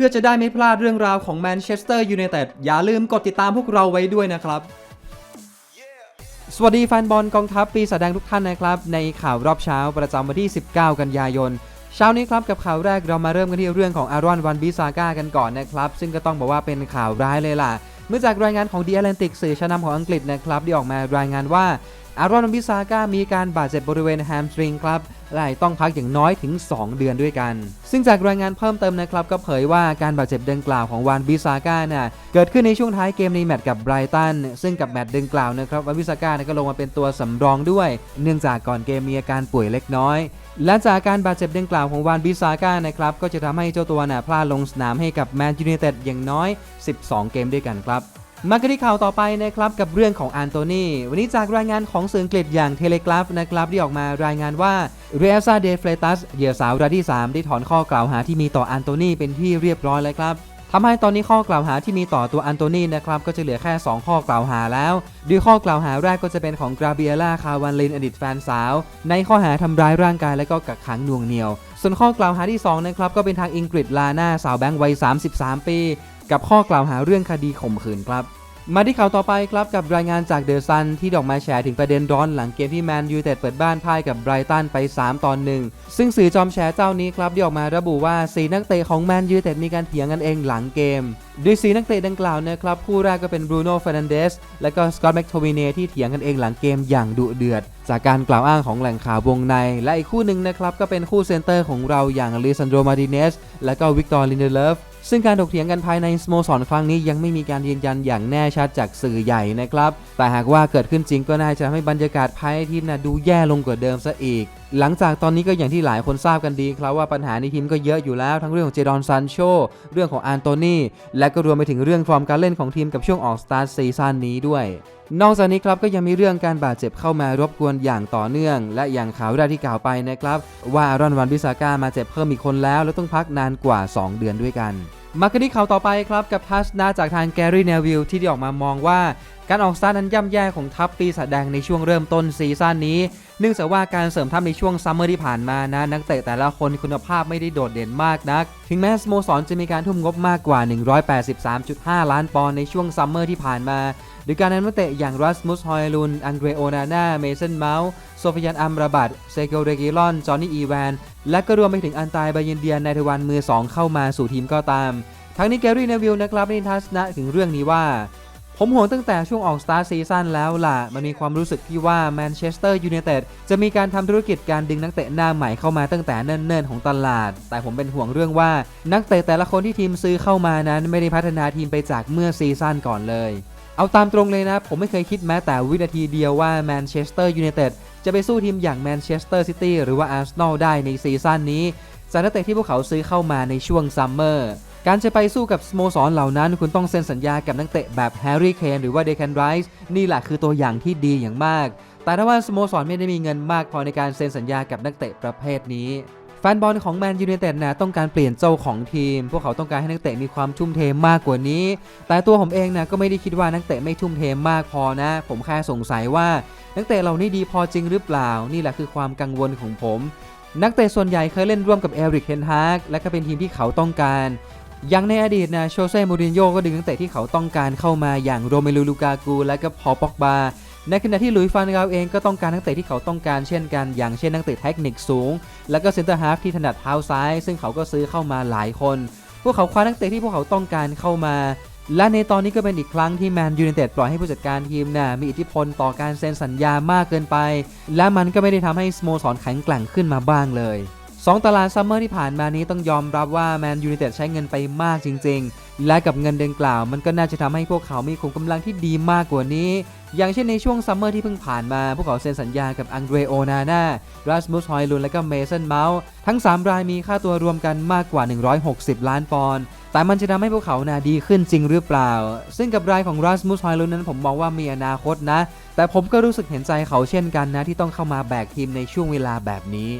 พื่อจะได้ไม่พลาดเรื่องราวของแมนเชสเตอร์ยูไนเต็ดอย่าลืมกดติดตามพวกเราไว้ด้วยนะครับ สวัสดีแฟนบอลกองทัพปีศาจแดงทุกท่านนะครับ ในข่าวรอบเช้าประจำวันที่ 19 กันยายนเช้านี้ครับกับข่าวแรกเรามาเริ่มกันที่เรื่องของอารอนวันบิซาก้ากันก่อนนะครับ ซึ่งก็ต้องบอกว่าเป็นข่าวร้ายเลยล่ะ เมื่อจากรายงานของ The Atlantic สื่อชั้นนำของอังกฤษนะครับได้ออกมารายงานว่า อารอนบิซาก้ามีการบาดเจ็บบริเวณแฮมสตริงครับและต้องพักอย่างน้อยถึง 2 เดือนด้วยกัน ซึ่งจากรายงานเพิ่มเติมนะครับ ก็เผยว่าการบาดเจ็บดังกล่าวของวานบิซาก้าน่ะเกิดขึ้นในช่วงท้ายเกมในแมตช์กับไบรตันซึ่งกับแมตช์ดังกล่าวนะครับวานบิซาก้าก็ลงมาเป็นตัวสำรองด้วย เนื่องจากก่อนเกมมีอาการป่วยเล็กน้อยและจากการบาดเจ็บดังกล่าวของวานบิซาก้านะครับก็จะทำให้เจ้าตัวน่ะพลาดลงสนามให้กับแมนยูไนเต็ดอย่างน้อย 12 เกมด้วยกันครับ มากันที่ข่าวต่อไปนะครับกับเรื่องของอันโตนีวันนี้จากรายงานของสื่ออังกฤษอย่างเทเลกราฟนะครับที่ออกมารายงานว่าเรอัลซาเดเฟลตัสเหยื่อสาวรายที่ 3 ได้ถอนข้อกล่าวหาที่มีต่ออันโตนีเป็นที่เรียบร้อยแล้วครับ ทำให้ตอนนี้ข้อกล่าวหาที่มีต่อตัวอันโตนีนะครับก็จะเหลือแค่ 2 ข้อกล่าวหาแล้วโดยข้อกล่าวหาแรกก็จะเป็นของกราเบียล่าคาวันลินอดีตแฟนสาว ในข้อหาทำร้ายร่างกายและก็กักขังน่วงเหนียว ส่วนข้อกล่าวหาที่2นะครับก็เป็นทางอิงกฤษลาน่าสาวแบงค์วัย 33 ปี กับข้อกล่าวหาเรื่องคดีข่มขืนครับ มาที่ข่าวต่อไปครับกับรายงานจากเดอะซันที่ดอกมาแชร์ถึงประเด็นร้อนหลังเกมที่แมนยูเต็ดเปิดบ้านพ่ายกับไบรตันไป 3 ตอนหนึ่งซึ่งสื่อจอมแชร์เจ้านี้ครับได้ออกมาระบุว่าสีนักเตะของแมนยูเต็ดมีการเถียงกันเองหลังเกมโดยสีนักเตะดังกล่าวนะครับคู่แรกก็เป็นบรูโน่เฟรนันเดสและก็สกอตต์แมคโทมิเนที่เถียงกันเองหลังเกมอย่างดุเดือด จากการกล่าวอ้างของแหล่งข่าววงใน และอีกคู่หนึ่งนะครับก็เป็นคู่เซนเตอร์ของเราอย่างลิซันโดมาร์ติเนสและก็วิกตอร์ลินเดเลฟ ซึ่งการถกเถียงกันภายในสโมสรครั้งนี้ยังไม่มีการยืนยันอย่างแน่ชัดจากสื่อใหญ่นะครับ แต่หากว่าเกิดขึ้นจริงก็น่าจะทำให้บรรยากาศภายในทีมนะดูแย่ลงกว่าเดิมซะอีก หลังจากตอนนี้ก็อย่างที่หลายคนทราบกันดีครับว่าปัญหาในทีมก็เยอะอยู่แล้ว ทั้งเรื่องของเจดอนซันโชเรื่องของอันโตนีและก็รวมไปถึงเรื่องฟอร์มการเล่นของทีมกับช่วงออกสตาร์ทซีซั่นนี้ด้วยนอกจากนี้ครับก็ยังมีเรื่องการบาดเจ็บเข้ามารบกวนอย่างต่อเนื่อง และอย่างข่าวแรกที่กล่าวไปนะครับ ว่าอารอนวันบิซาก้ามาเจ็บเพิ่มอีกคนแล้ว และต้องพักนานกว่า 2 เดือนด้วยกัน มากันที่ข่าวต่อไปครับกับทัชนาจากทางแกรี่เนวิลที่ได้ออกมามองว่า การออกสตาร์ทนั้นย่ำแย่ของทัพปีศาจแดงในช่วงเริ่มต้นซีซั่นนี้ เนื่องจากว่าการเสริมทัพในช่วงซัมเมอร์ที่ผ่านมานะนักเตะแต่ละคนคุณภาพไม่ได้โดดเด่นมากนัก ถึงแม้สโมสรจะมีการทุ่มงบมากกว่า 183.5 ล้านปอนด์ในช่วงซัมเมอร์ที่ผ่านมาโดยการนำนักเตะอย่างรัสมุสฮอยลุน อังเดรโอนาน่า เมสันเมาส์โซฟิยันอัมราบัตเซโกเรกิลอน จอห์นนี่อีแวน และก็รวมไปถึงอันตายบายินเดียนในทวันมือ 2 เข้ามาสู่ทีมก็ตาม ทั้งนี้แกรี่เนวิลนะครับได้ทัศนะถึงเรื่องนี้ว่า ผมห่วงตั้งแต่ช่วงออกสตาร์ซีซั่นแล้วล่ะ มันมีความรู้สึกที่ว่าแมนเชสเตอร์ยูไนเต็ดจะมีการทำธุรกิจการดึงนักเตะหน้าใหม่เข้ามาตั้งแต่เนิ่นๆของตลาด แต่ผมเป็นห่วงเรื่องว่านักเตะแต่ละคนที่ทีมซื้อเข้ามานั้น ไม่ได้พัฒนาทีมไปจากเมื่อซีซั่นก่อนเลย เอาตามตรงเลยนะ ผมไม่เคยคิดแม้แต่วินาทีเดียวว่าแมนเชสเตอร์ยูไนเต็ดจะไปสู้ทีมอย่างแมนเชสเตอร์ซิตี้หรือว่าอาร์เซนอลได้ในซีซั่นนี้จากนักเตะที่พวกเขาซื้อเข้ามาในช่วงซัมเมอร์ การจะไปสู้กับสโมสรเหล่านั้น คุณต้องเซ็นสัญญากับนักเตะแบบแฮร์รี่เคนหรือว่าเดคันไรส์นี่แหละคือตัวอย่างที่ดีอย่างมาก แต่ถ้าว่าสโมสรไม่ได้มีเงินมากพอในการเซ็นสัญญากับนักเตะประเภทนี้แฟนบอลของแมนยูไนเต็ดนะต้องการเปลี่ยนเจ้าของทีม พวกเขาต้องการให้นักเตะมีความทุ่มเทมากกว่านี้ แต่ตัวผมเองนะก็ไม่ได้คิดว่านักเตะไม่ทุ่มเทมากพอนะ ผมแค่สงสัยว่า นักเตะเหล่านี้ดีพอจริงหรือเปล่า นี่แหละคือความกังวลของผม นักเตะส่วนใหญ่เคยเล่นร่วมกับเอริกเทนฮากและก็เป็นทีมที่เขาต้องการ อย่างในอดีตนะโชเซ่มูรินโญ่ก็ดึงนักเตะที่เขาต้องการเข้ามาอย่างโรเมลูลูกากูและก็พอป็อกบาในขณะที่ลุยฟานกาลเองก็ต้องการนักเตะที่เขาต้องการเช่นกัน อย่างเช่นนักเตะเทคนิคสูง และก็เซนเตอร์ฮาฟที่ถนัดเท้าซ้าย ซึ่งเขาก็ซื้อเข้ามาหลายคน พวกเขาคว้านักเตะที่พวกเขาต้องการเข้ามา และในตอนนี้ก็เป็นอีกครั้งที่แมนยูไนเต็ดปล่อยให้ผู้จัดการทีมน่ะมีอิทธิพลต่อการเซ็นสัญญามากเกินไป และมันก็ไม่ได้ทำให้สโมสรแข็งแกร่งขึ้นมาบ้างเลย สองตลาดซัมเมอร์ที่ผ่านมานี้ต้องยอมรับว่าแมนยูไนเต็ดใช้เงินไปมากจริง ๆ และกับเงินดังกล่าว มันก็น่าจะทำให้พวกเขามีขุมกำลังที่ดีมากกว่านี้ อย่างเช่นในช่วงซัมเมอร์ที่เพิ่งผ่านมา พวกเขาเซ็นสัญญากับอังเดรโอนาน่ารัสมุสฮอยลุนและก็เมสันเมาส์ทั้ง 3 รายมีค่าตัวรวมกันมากกว่า 160 ล้านปอนด์แต่มันจะทำให้พวกเขานาดีขึ้นจริงหรือเปล่า ซึ่งกับรายของรัสมุสฮอยลุนนั้นผมมองว่ามีอนาคตนะ แต่ผมก็รู้สึกเห็นใจเขาเช่นกันนะที่ต้องเข้ามาแบกทีมในช่วงเวลาแบบนี้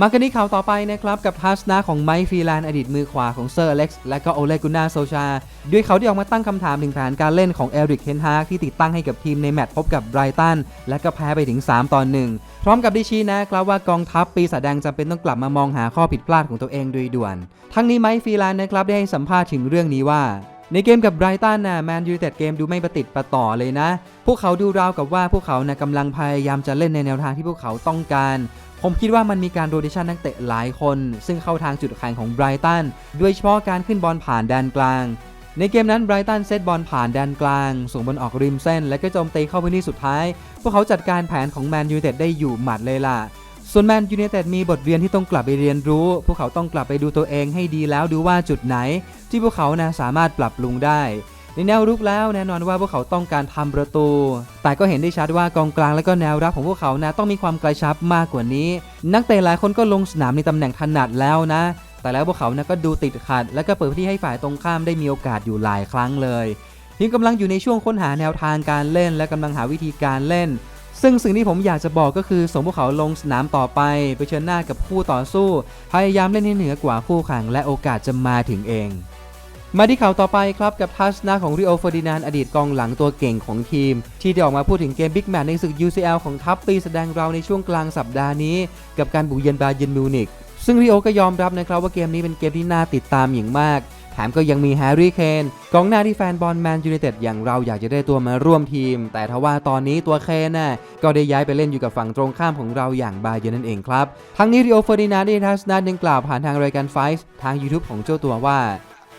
มากันที่ข่าวต่อไปนะครับ กับทัศนะของไมค์ฟรีแลนด์อดีตมือขวาของเซอร์อเล็กซ์และก็โอเลกุน่าโซชา ด้วยเขาที่ออกมาตั้งคำถามถึงแผนการเล่นของเอริกเฮนฮากที่ติดตั้งให้กับทีมในแมตช์พบกับไบรตันและก็แพ้ไปถึง 3 ต่อ 1 พร้อมกับได้ชี้นะครับว่ากองทัพปีศาจแดงจำเป็นต้องกลับมามองหาข้อผิดพลาดของตัวเองโดยด่วน ทั้งนี้ไมค์ฟรีแลนด์นะครับได้ให้สัมภาษณ์ถึงเรื่องนี้ว่าในเกมกับไบรตันนะแมนยูเต็ดเกมดูไม่ประติดประต่อเลยนะ พวกเขาดูราวกับว่าพวกเขานะกำลังพยายามจะเล่นในแนวทางที่พวกเขาต้องการ ผมคิดว่ามันมีการโรเตชันนักเตะหลายคน ซึ่งเข้าทางจุดแข็งของไบรตันโดยเฉพาะการขึ้นบอลผ่านแดนกลาง ในเกมนั้นไบรตันเซตบอลผ่านแดนกลาง ส่งบอลออกริมเส้น และก็โจมตีเข้าพื้นที่สุดท้าย พวกเขาจัดการแผนของแมนยูเต็ดได้อยู่หมัดเลยล่ะส่วนแมนยูไนเต็ดมีบทเรียนที่ต้องกลับไปเรียนรู้ พวกเขาต้องกลับไปดูตัวเองให้ดีแล้วดูว่าจุดไหน ที่พวกเขานะสามารถปรับปรุงได้ ในแนวรุกแล้วแน่นอนว่าพวกเขาต้องการทำประตู แต่ก็เห็นได้ชัดว่ากองกลางและก็แนวรับของพวกเขานะต้องมีความกระชับมากกว่านี้ นักเตะหลายคนก็ลงสนามในตำแหน่งถนัดแล้วนะ แต่แล้วพวกเขานะก็ดูติดขัด และก็เปิดพื้นที่ให้ฝ่ายตรงข้ามได้มีโอกาสอยู่หลายครั้งเลยทีมกำลังอยู่ในช่วงค้นหาแนวทางการเล่น และกำลังหาวิธีการเล่น ซึ่งสิ่งที่ผมอยากจะบอกก็คือส่งพวกเขาลงสนามต่อไปไปเชิญหน้ากับคู่ต่อสู้ พยายามเล่นให้เหนือกว่าคู่แข่งและโอกาสจะมาถึงเอง มาที่ข่าวต่อไปครับกับทัศนะของริโอเฟอร์ดินานอดีตกองหลังตัวเก่งของทีม ที่ได้ออกมาพูดถึงเกมบิ๊กแมตช์ในศึก UCL ของทัพปีแสดงเราในช่วงกลางสัปดาห์นี้ กับการบุกเยือนบาเยร์นมิวนิกซึ่งริโอก็ยอมรับนะครับว่าเกมนี้เป็นเกมที่น่าติดตามอย่างมากแถมก็ยังมีแฮร์รี่เคนกองหน้าที่แฟนบอลแมนยูไนเต็ดอย่างเราอยากจะได้ตัวมาร่วมทีม แต่ทว่าตอนนี้ตัวเคนน่ะก็ได้ย้ายไปเล่นอยู่กับฝั่งตรงข้ามของเราอย่างบาเยนนั่นเองครับ ทั้งนี้ริโอเฟอร์ดินานได้ทัศนะดังกล่าวผ่านทางรายการไฟส์ทาง YouTube ของเจ้าตัวว่า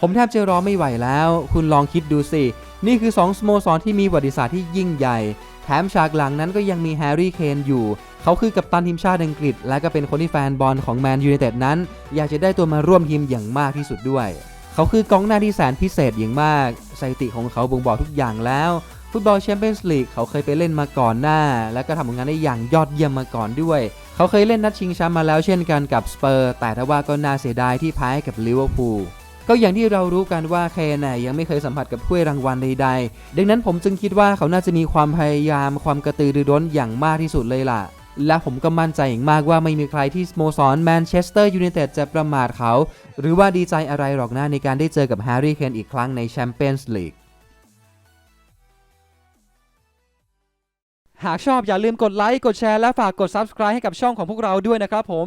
ผมแทบจะรอไม่ไหวแล้ว คุณลองคิดดูสิ นี่คือ 2สโมสรที่มีประวัติศาสตร์ที่ยิ่งใหญ่ แถมฉากหลังนั้นก็ยังมีแฮร์รี่เคนอยู่ เขาคือกัปตันทีมชาติอังกฤษ และก็เป็นคนที่แฟนบอลของแมนยูไนเต็ดนั้น อยากจะได้ตัวมาร่วมทีมอย่างมากที่สุดด้วย เขาคือกองหน้าที่แสนพิเศษอย่างมากสถิติของเขาบ่งบอกทุกอย่างแล้วฟุตบอลแชมเปี้ยนส์ลีกเขาเคยไปเล่นมาก่อนหน้า และก็ทำผลงานได้อย่างยอดเยี่ยมมาก่อนด้วย เขาเคยเล่นนัดชิงแชมป์มาแล้วเช่นกันกับสเปอร์ แต่ทว่าก็น่าเสียดายที่แพ้กับลิเวอร์พูล ก็อย่างที่เรารู้กันว่าเคนน่ยังไม่เคยสัมผัสกับถ้วยรางวัลใดๆ ดังนั้นผมจึงคิดว่าเขาน่าจะมีความพยายามความกระตือรือร้นอย่างมากที่สุดเลยล่ะ และผมก็มั่นใจอย่างมากว่าไม่มีใครที่สโมสรแมนเชสเตอร์ยูไนเต็ดจะประมาทเขา หรือว่าดีใจอะไรหรอกนะในการได้เจอกับแฮร์รี่เคนอีกครั้งในแชมเปี้ยนส์ลีกหากชอบอย่าลืมกดไลค์ กดแชร์ และฝากกด Subscribe ให้กับช่องของพวกเราด้วยนะครับผม